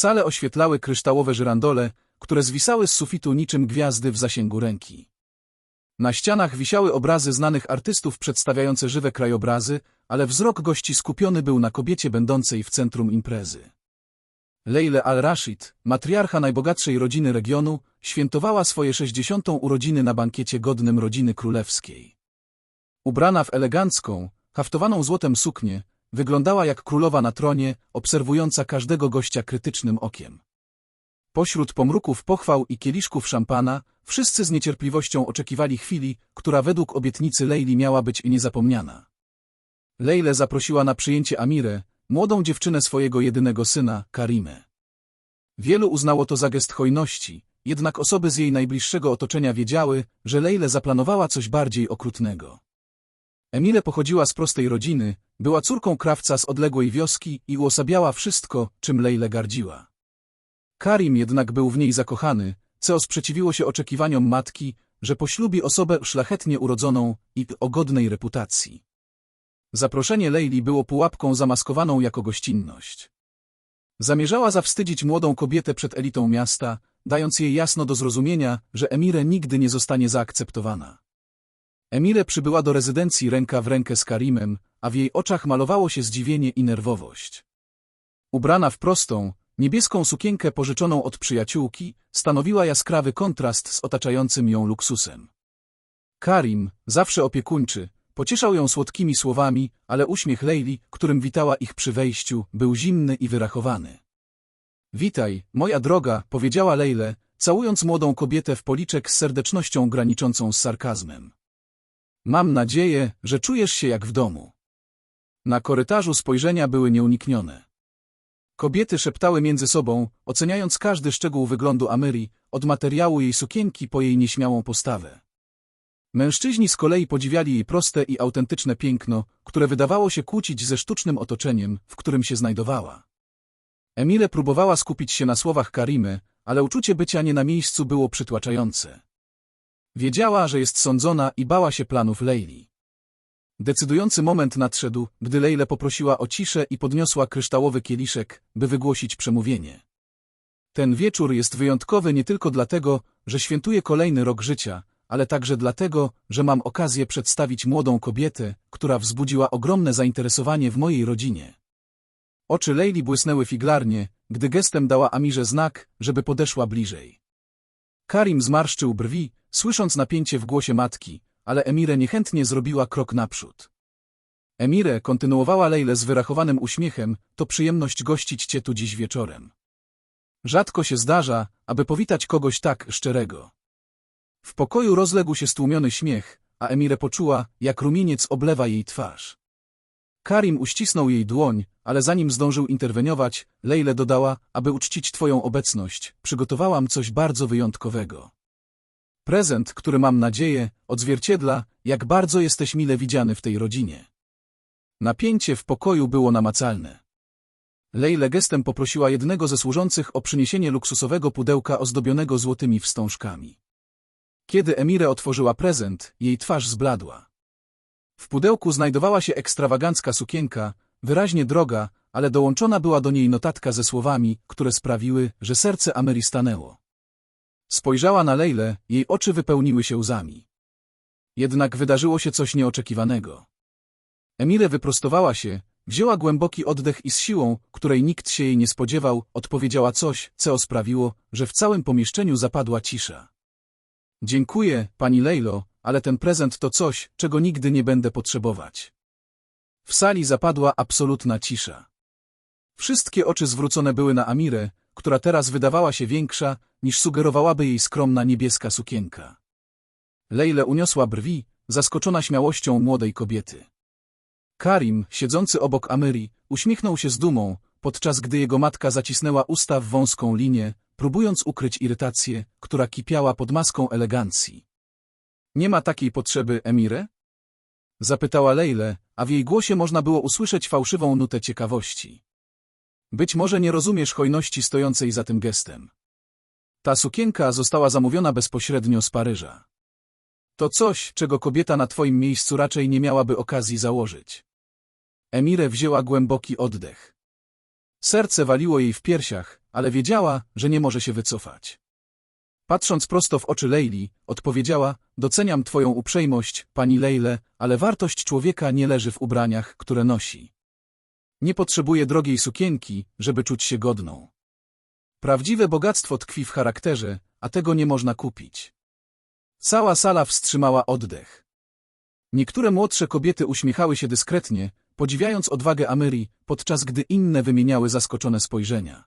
Salę oświetlały kryształowe żyrandole, które zwisały z sufitu niczym gwiazdy w zasięgu ręki. Na ścianach wisiały obrazy znanych artystów przedstawiające żywe krajobrazy, ale wzrok gości skupiony był na kobiecie będącej w centrum imprezy. Leile al-Rashid, matriarcha najbogatszej rodziny regionu, świętowała swoje 60. urodziny na bankiecie godnym rodziny królewskiej. Ubrana w elegancką, haftowaną złotem suknię, wyglądała jak królowa na tronie, obserwująca każdego gościa krytycznym okiem. Pośród pomruków pochwał i kieliszków szampana, wszyscy z niecierpliwością oczekiwali chwili, która według obietnicy Leili miała być niezapomniana. Lejle zaprosiła na przyjęcie Amirę, młodą dziewczynę swojego jedynego syna, Karimę. Wielu uznało to za gest hojności, jednak osoby z jej najbliższego otoczenia wiedziały, że Lejle zaplanowała coś bardziej okrutnego. Emile pochodziła z prostej rodziny, była córką krawca z odległej wioski i uosabiała wszystko, czym Lejle gardziła. Karim jednak był w niej zakochany, co sprzeciwiło się oczekiwaniom matki, że poślubi osobę szlachetnie urodzoną i o godnej reputacji. Zaproszenie Lejli było pułapką zamaskowaną jako gościnność. Zamierzała zawstydzić młodą kobietę przed elitą miasta, dając jej jasno do zrozumienia, że Emire nigdy nie zostanie zaakceptowana. Emire przybyła do rezydencji ręka w rękę z Karimem, a w jej oczach malowało się zdziwienie i nerwowość. Ubrana w prostą, niebieską sukienkę pożyczoną od przyjaciółki, stanowiła jaskrawy kontrast z otaczającym ją luksusem. Karim, zawsze opiekuńczy, pocieszał ją słodkimi słowami, ale uśmiech Leili, którym witała ich przy wejściu, był zimny i wyrachowany. Witaj, moja droga, powiedziała Lejle, całując młodą kobietę w policzek z serdecznością graniczącą z sarkazmem. Mam nadzieję, że czujesz się jak w domu. Na korytarzu spojrzenia były nieuniknione. Kobiety szeptały między sobą, oceniając każdy szczegół wyglądu Amery, od materiału jej sukienki po jej nieśmiałą postawę. Mężczyźni z kolei podziwiali jej proste i autentyczne piękno, które wydawało się kłócić ze sztucznym otoczeniem, w którym się znajdowała. Emile próbowała skupić się na słowach Karimy, ale uczucie bycia nie na miejscu było przytłaczające. Wiedziała, że jest sądzona i bała się planów Leili. Decydujący moment nadszedł, gdy Lejle poprosiła o ciszę i podniosła kryształowy kieliszek, by wygłosić przemówienie. Ten wieczór jest wyjątkowy nie tylko dlatego, że świętuję kolejny rok życia, ale także dlatego, że mam okazję przedstawić młodą kobietę, która wzbudziła ogromne zainteresowanie w mojej rodzinie. Oczy Lejli błysnęły figlarnie, gdy gestem dała Amirze znak, żeby podeszła bliżej. Karim zmarszczył brwi, słysząc napięcie w głosie matki, ale Emire niechętnie zrobiła krok naprzód. Emire kontynuowała Lejle z wyrachowanym uśmiechem, to przyjemność gościć cię tu dziś wieczorem. Rzadko się zdarza, aby powitać kogoś tak szczerego. W pokoju rozległ się stłumiony śmiech, a Emire poczuła, jak rumieniec oblewa jej twarz. Karim uścisnął jej dłoń, ale zanim zdążył interweniować, Lejle dodała, aby uczcić twoją obecność, przygotowałam coś bardzo wyjątkowego. Prezent, który mam nadzieję, odzwierciedla, jak bardzo jesteś mile widziany w tej rodzinie. Napięcie w pokoju było namacalne. Lejle gestem poprosiła jednego ze służących o przyniesienie luksusowego pudełka ozdobionego złotymi wstążkami. Kiedy Emire otworzyła prezent, jej twarz zbladła. W pudełku znajdowała się ekstrawagancka sukienka, wyraźnie droga, ale dołączona była do niej notatka ze słowami, które sprawiły, że serce Amery stanęło. Spojrzała na Lejle, jej oczy wypełniły się łzami. Jednak wydarzyło się coś nieoczekiwanego. Emile wyprostowała się, wzięła głęboki oddech i z siłą, której nikt się jej nie spodziewał, odpowiedziała coś, co sprawiło, że w całym pomieszczeniu zapadła cisza. Dziękuję, pani Lejlo, ale ten prezent to coś, czego nigdy nie będę potrzebować. W sali zapadła absolutna cisza. Wszystkie oczy zwrócone były na Amirę, która teraz wydawała się większa, niż sugerowałaby jej skromna niebieska sukienka. Lejle uniosła brwi, zaskoczona śmiałością młodej kobiety. Karim, siedzący obok Amery, uśmiechnął się z dumą, podczas gdy jego matka zacisnęła usta w wąską linię, próbując ukryć irytację, która kipiała pod maską elegancji. Nie ma takiej potrzeby, Emire? Zapytała Lejle, a w jej głosie można było usłyszeć fałszywą nutę ciekawości. Być może nie rozumiesz hojności stojącej za tym gestem. Ta sukienka została zamówiona bezpośrednio z Paryża. To coś, czego kobieta na twoim miejscu raczej nie miałaby okazji założyć. Emire wzięła głęboki oddech. Serce waliło jej w piersiach, ale wiedziała, że nie może się wycofać. Patrząc prosto w oczy Leili, odpowiedziała, doceniam twoją uprzejmość, pani Lejle, ale wartość człowieka nie leży w ubraniach, które nosi. Nie potrzebuje drogiej sukienki, żeby czuć się godną. Prawdziwe bogactwo tkwi w charakterze, a tego nie można kupić. Cała sala wstrzymała oddech. Niektóre młodsze kobiety uśmiechały się dyskretnie, podziwiając odwagę Amery, podczas gdy inne wymieniały zaskoczone spojrzenia.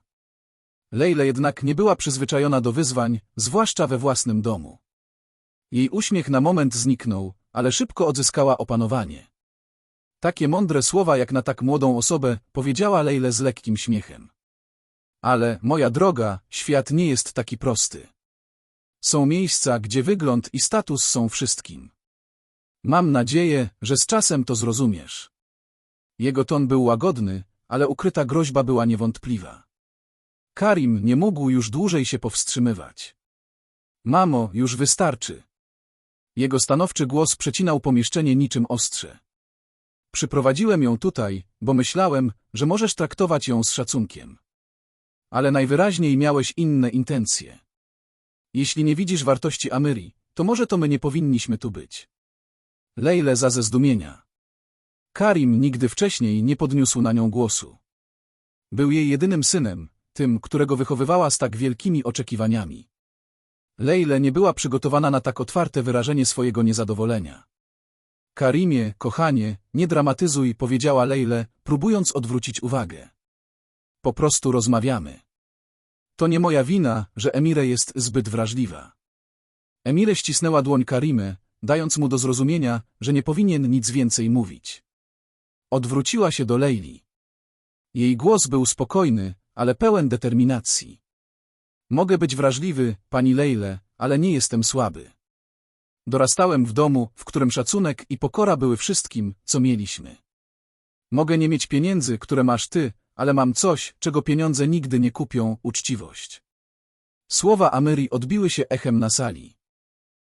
Lejle jednak nie była przyzwyczajona do wyzwań, zwłaszcza we własnym domu. Jej uśmiech na moment zniknął, ale szybko odzyskała opanowanie. Takie mądre słowa jak na tak młodą osobę powiedziała Lejle z lekkim śmiechem. Ale, moja droga, świat nie jest taki prosty. Są miejsca, gdzie wygląd i status są wszystkim. Mam nadzieję, że z czasem to zrozumiesz. Jego ton był łagodny, ale ukryta groźba była niewątpliwa. Karim nie mógł już dłużej się powstrzymywać. Mamo, już wystarczy. Jego stanowczy głos przecinał pomieszczenie niczym ostrze. Przyprowadziłem ją tutaj, bo myślałem, że możesz traktować ją z szacunkiem. Ale najwyraźniej miałeś inne intencje. Jeśli nie widzisz wartości Amyri, to może to my nie powinniśmy tu być. Lejle za ze zdumienia. Karim nigdy wcześniej nie podniósł na nią głosu. Był jej jedynym synem, tym, którego wychowywała z tak wielkimi oczekiwaniami. Lejle nie była przygotowana na tak otwarte wyrażenie swojego niezadowolenia. Karimie, kochanie, nie dramatyzuj, powiedziała Lejle, próbując odwrócić uwagę. Po prostu rozmawiamy. To nie moja wina, że Emire jest zbyt wrażliwa. Emire ścisnęła dłoń Karimę, dając mu do zrozumienia, że nie powinien nic więcej mówić. Odwróciła się do Lejli. Jej głos był spokojny, ale pełen determinacji. Mogę być wrażliwy, pani Lejle, ale nie jestem słaby. Dorastałem w domu, w którym szacunek i pokora były wszystkim, co mieliśmy. Mogę nie mieć pieniędzy, które masz ty, ale mam coś, czego pieniądze nigdy nie kupią, uczciwość. Słowa Amery odbiły się echem na sali.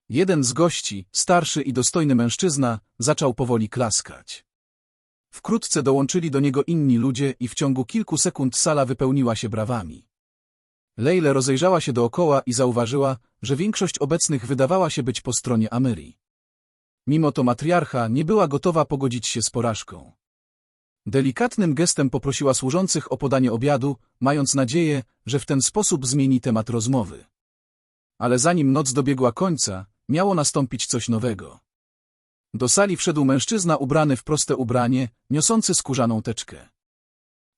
Jeden z gości, starszy i dostojny mężczyzna, zaczął powoli klaskać. Wkrótce dołączyli do niego inni ludzie i w ciągu kilku sekund sala wypełniła się brawami. Lejle rozejrzała się dookoła i zauważyła, że większość obecnych wydawała się być po stronie Amery. Mimo to matriarcha nie była gotowa pogodzić się z porażką. Delikatnym gestem poprosiła służących o podanie obiadu, mając nadzieję, że w ten sposób zmieni temat rozmowy. Ale zanim noc dobiegła końca, miało nastąpić coś nowego. Do sali wszedł mężczyzna ubrany w proste ubranie, niosący skórzaną teczkę.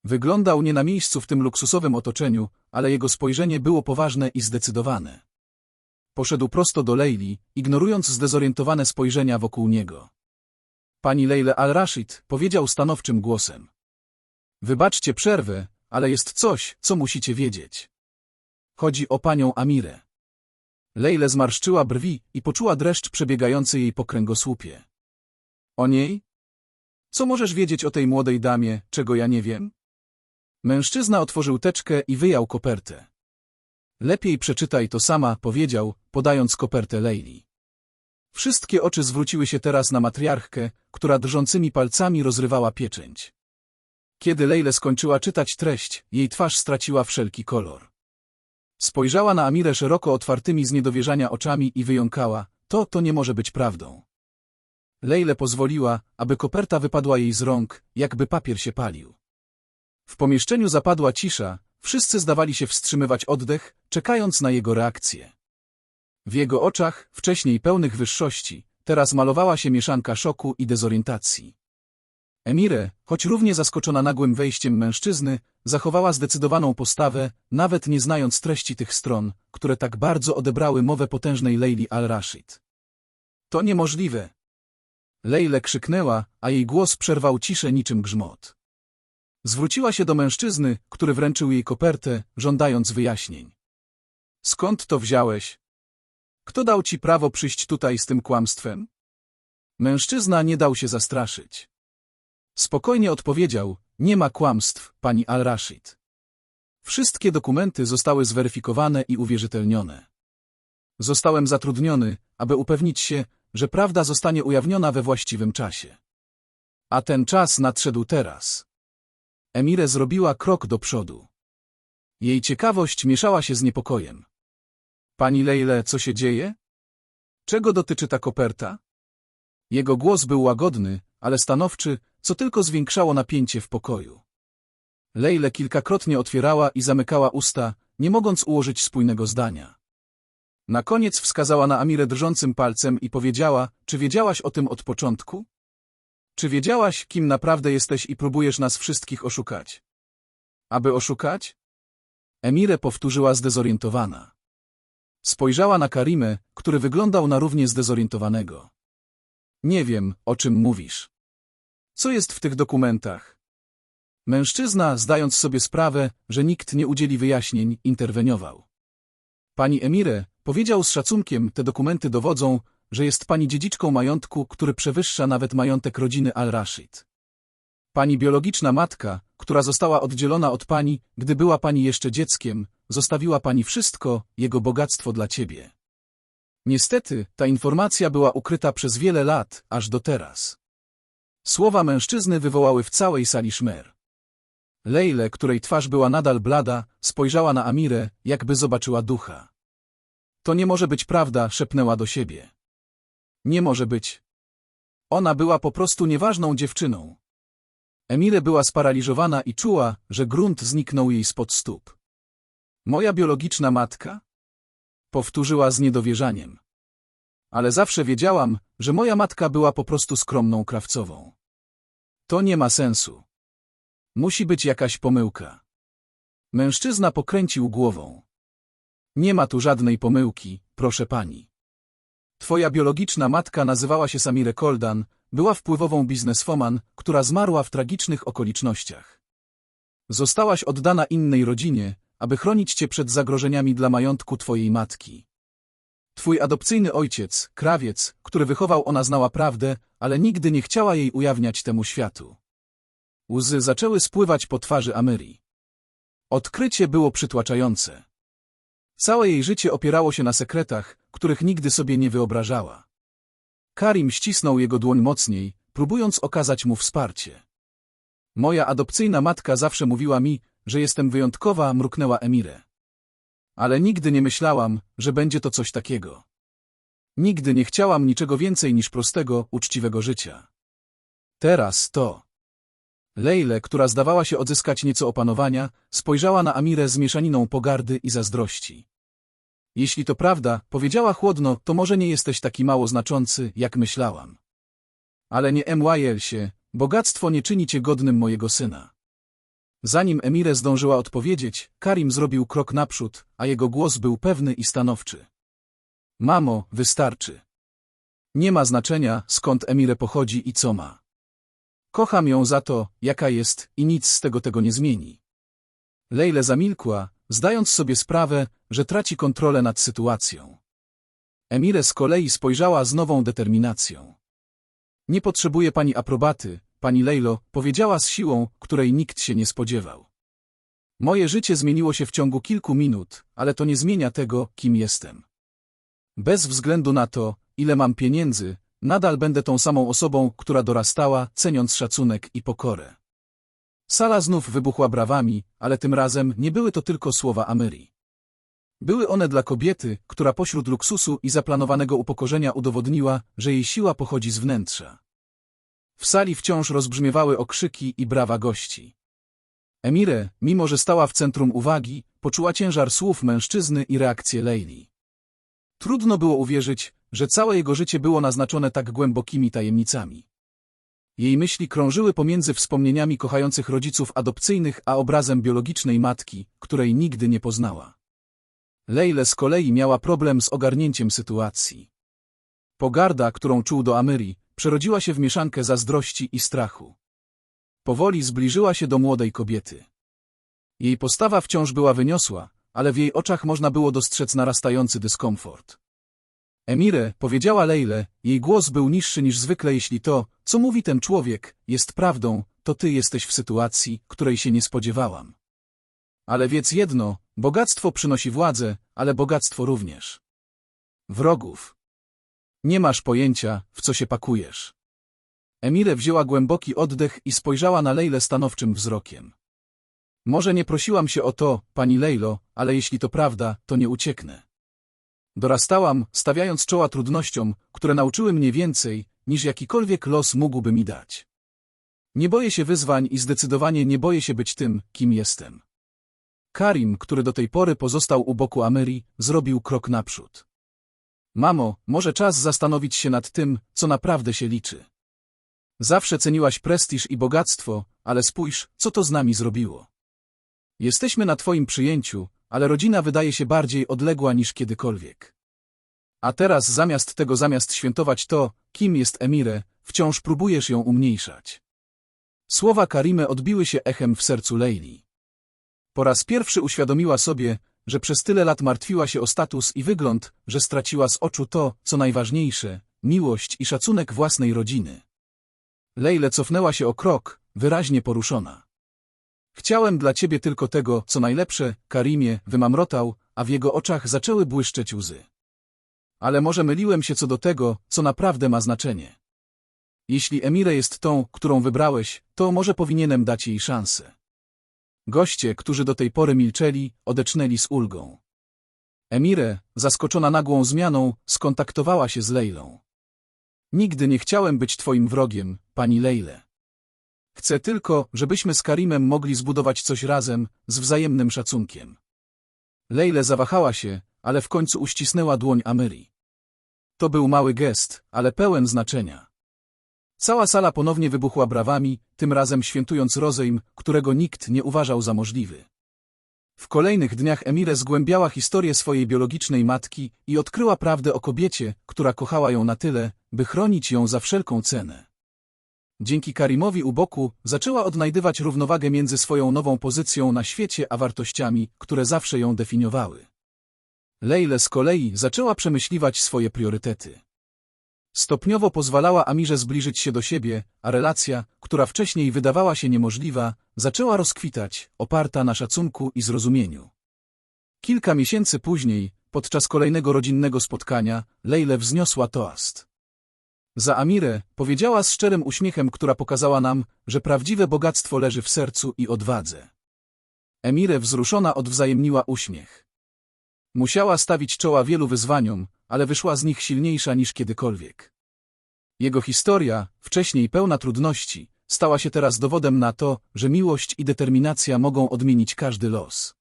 Wyglądał nie na miejscu w tym luksusowym otoczeniu, ale jego spojrzenie było poważne i zdecydowane. Poszedł prosto do Leili, ignorując zdezorientowane spojrzenia wokół niego. Pani Leile al-Rashid powiedział stanowczym głosem. Wybaczcie przerwę, ale jest coś, co musicie wiedzieć. Chodzi o panią Amirę. Lejle zmarszczyła brwi i poczuła dreszcz przebiegający jej po kręgosłupie. O niej? Co możesz wiedzieć o tej młodej damie, czego ja nie wiem? Mężczyzna otworzył teczkę i wyjął kopertę. Lepiej przeczytaj to sama, powiedział, podając kopertę Lejli. Wszystkie oczy zwróciły się teraz na matriarchkę, która drżącymi palcami rozrywała pieczęć. Kiedy Lejle skończyła czytać treść, jej twarz straciła wszelki kolor. Spojrzała na Amirę szeroko otwartymi z niedowierzania oczami i wyjąkała, to, to nie może być prawdą. Lejle pozwoliła, aby koperta wypadła jej z rąk, jakby papier się palił. W pomieszczeniu zapadła cisza, wszyscy zdawali się wstrzymywać oddech, czekając na jego reakcję. W jego oczach, wcześniej pełnych wyższości, teraz malowała się mieszanka szoku i dezorientacji. Emire, choć równie zaskoczona nagłym wejściem mężczyzny, zachowała zdecydowaną postawę, nawet nie znając treści tych stron, które tak bardzo odebrały mowę potężnej Leili al-Rashid. To niemożliwe. Lejle krzyknęła, a jej głos przerwał ciszę niczym grzmot. Zwróciła się do mężczyzny, który wręczył jej kopertę, żądając wyjaśnień. Skąd to wziąłeś? Kto dał ci prawo przyjść tutaj z tym kłamstwem? Mężczyzna nie dał się zastraszyć. Spokojnie odpowiedział, nie ma kłamstw, pani Al-Rashid. Wszystkie dokumenty zostały zweryfikowane i uwierzytelnione. Zostałem zatrudniony, aby upewnić się, że prawda zostanie ujawniona we właściwym czasie. A ten czas nadszedł teraz. Emire zrobiła krok do przodu. Jej ciekawość mieszała się z niepokojem. Pani Lejle, co się dzieje? Czego dotyczy ta koperta? Jego głos był łagodny, ale stanowczy, co tylko zwiększało napięcie w pokoju. Lejle kilkakrotnie otwierała i zamykała usta, nie mogąc ułożyć spójnego zdania. Na koniec wskazała na Amirę drżącym palcem i powiedziała, czy wiedziałaś o tym od początku? Czy wiedziałaś, kim naprawdę jesteś i próbujesz nas wszystkich oszukać? Aby oszukać? Emire powtórzyła zdezorientowana. Spojrzała na Karimę, który wyglądał na równie zdezorientowanego. Nie wiem, o czym mówisz. Co jest w tych dokumentach? Mężczyzna, zdając sobie sprawę, że nikt nie udzieli wyjaśnień, interweniował. Pani Emire, powiedział z szacunkiem, te dokumenty dowodzą, że jest pani dziedziczką majątku, który przewyższa nawet majątek rodziny Al-Rashid. Pani biologiczna matka, która została oddzielona od pani, gdy była pani jeszcze dzieckiem, zostawiła pani wszystko, jego bogactwo dla ciebie. Niestety, ta informacja była ukryta przez wiele lat, aż do teraz. Słowa mężczyzny wywołały w całej sali szmer. Lejle, której twarz była nadal blada, spojrzała na Amirę, jakby zobaczyła ducha. To nie może być prawda, szepnęła do siebie. Nie może być. Ona była po prostu nieważną dziewczyną. Emire była sparaliżowana i czuła, że grunt zniknął jej spod stóp. Moja biologiczna matka? Powtórzyła z niedowierzaniem. Ale zawsze wiedziałam, że moja matka była po prostu skromną krawcową. To nie ma sensu. Musi być jakaś pomyłka. Mężczyzna pokręcił głową. Nie ma tu żadnej pomyłki, proszę pani. Twoja biologiczna matka nazywała się Samire Koldan, była wpływową bizneswoman, która zmarła w tragicznych okolicznościach. Zostałaś oddana innej rodzinie, aby chronić cię przed zagrożeniami dla majątku twojej matki. Twój adopcyjny ojciec, krawiec, który wychował ona znała prawdę, ale nigdy nie chciała jej ujawniać temu światu. Łzy zaczęły spływać po twarzy Amery. Odkrycie było przytłaczające. Całe jej życie opierało się na sekretach, których nigdy sobie nie wyobrażała. Karim ścisnął jego dłoń mocniej, próbując okazać mu wsparcie. Moja adopcyjna matka zawsze mówiła mi, że jestem wyjątkowa, mruknęła Emire. Ale nigdy nie myślałam, że będzie to coś takiego. Nigdy nie chciałam niczego więcej niż prostego, uczciwego życia. Teraz to. Lejle, która zdawała się odzyskać nieco opanowania, spojrzała na Amirę z mieszaniną pogardy i zazdrości. Jeśli to prawda, powiedziała chłodno, to może nie jesteś taki mało znaczący, jak myślałam. Ale nie MYL się, bogactwo nie czyni cię godnym mojego syna. Zanim Emire zdążyła odpowiedzieć, Karim zrobił krok naprzód, a jego głos był pewny i stanowczy. Mamo, wystarczy. Nie ma znaczenia, skąd Emire pochodzi i co ma. Kocham ją za to, jaka jest i nic z tego tego nie zmieni. Lejle zamilkła, zdając sobie sprawę, że traci kontrolę nad sytuacją. Emire z kolei spojrzała z nową determinacją. Nie potrzebuje pani aprobaty, pani Lejlo, powiedziała z siłą, której nikt się nie spodziewał. Moje życie zmieniło się w ciągu kilku minut, ale to nie zmienia tego, kim jestem. Bez względu na to, ile mam pieniędzy, nadal będę tą samą osobą, która dorastała, ceniąc szacunek i pokorę. Sala znów wybuchła brawami, ale tym razem nie były to tylko słowa Amery. Były one dla kobiety, która pośród luksusu i zaplanowanego upokorzenia udowodniła, że jej siła pochodzi z wnętrza. W sali wciąż rozbrzmiewały okrzyki i brawa gości. Emire, mimo że stała w centrum uwagi, poczuła ciężar słów mężczyzny i reakcję Leili. Trudno było uwierzyć, że całe jego życie było naznaczone tak głębokimi tajemnicami. Jej myśli krążyły pomiędzy wspomnieniami kochających rodziców adopcyjnych a obrazem biologicznej matki, której nigdy nie poznała. Lejle z kolei miała problem z ogarnięciem sytuacji. Pogarda, którą czuł do Amery, przerodziła się w mieszankę zazdrości i strachu. Powoli zbliżyła się do młodej kobiety. Jej postawa wciąż była wyniosła, ale w jej oczach można było dostrzec narastający dyskomfort. Emire, powiedziała Lejle, jej głos był niższy niż zwykle jeśli to, co mówi ten człowiek, jest prawdą, to ty jesteś w sytuacji, której się nie spodziewałam. Ale wiedz jedno, bogactwo przynosi władzę, ale bogactwo również. Wrogów. Nie masz pojęcia, w co się pakujesz. Emire wzięła głęboki oddech i spojrzała na Lejle stanowczym wzrokiem. Może nie prosiłam się o to, pani Lejlo, ale jeśli to prawda, to nie ucieknę. Dorastałam, stawiając czoła trudnościom, które nauczyły mnie więcej, niż jakikolwiek los mógłby mi dać. Nie boję się wyzwań i zdecydowanie nie boję się być tym, kim jestem. Karim, który do tej pory pozostał u boku Amery, zrobił krok naprzód. Mamo, może czas zastanowić się nad tym, co naprawdę się liczy. Zawsze ceniłaś prestiż i bogactwo, ale spójrz, co to z nami zrobiło. Jesteśmy na twoim przyjęciu, ale rodzina wydaje się bardziej odległa niż kiedykolwiek. A teraz zamiast tego zamiast świętować to, kim jest Emire, wciąż próbujesz ją umniejszać. Słowa Karime odbiły się echem w sercu Leili. Po raz pierwszy uświadomiła sobie, że przez tyle lat martwiła się o status i wygląd, że straciła z oczu to, co najważniejsze, miłość i szacunek własnej rodziny. Lejle cofnęła się o krok, wyraźnie poruszona. Chciałem dla ciebie tylko tego, co najlepsze, Karimie, wymamrotał, a w jego oczach zaczęły błyszczeć łzy. Ale może myliłem się co do tego, co naprawdę ma znaczenie. Jeśli Emire jest tą, którą wybrałeś, to może powinienem dać jej szansę. Goście, którzy do tej pory milczeli, odecznęli z ulgą. Emire, zaskoczona nagłą zmianą, skontaktowała się z Lejlą. Nigdy nie chciałem być twoim wrogiem, pani Lejle. Chcę tylko, żebyśmy z Karimem mogli zbudować coś razem, z wzajemnym szacunkiem. Lejle zawahała się, ale w końcu uścisnęła dłoń Amery. To był mały gest, ale pełen znaczenia. Cała sala ponownie wybuchła brawami, tym razem świętując rozejm, którego nikt nie uważał za możliwy. W kolejnych dniach Emire zgłębiała historię swojej biologicznej matki i odkryła prawdę o kobiecie, która kochała ją na tyle, by chronić ją za wszelką cenę. Dzięki Karimowi u boku zaczęła odnajdywać równowagę między swoją nową pozycją na świecie a wartościami, które zawsze ją definiowały. Lejle z kolei zaczęła przemyśliwać swoje priorytety. Stopniowo pozwalała Amirze zbliżyć się do siebie, a relacja, która wcześniej wydawała się niemożliwa, zaczęła rozkwitać, oparta na szacunku i zrozumieniu. Kilka miesięcy później, podczas kolejnego rodzinnego spotkania, Lejle wzniosła toast. Za Amirę powiedziała z szczerym uśmiechem, która pokazała nam, że prawdziwe bogactwo leży w sercu i odwadze. Emire wzruszona odwzajemniła uśmiech. Musiała stawić czoła wielu wyzwaniom, ale wyszła z nich silniejsza niż kiedykolwiek. Jego historia, wcześniej pełna trudności, stała się teraz dowodem na to, że miłość i determinacja mogą odmienić każdy los.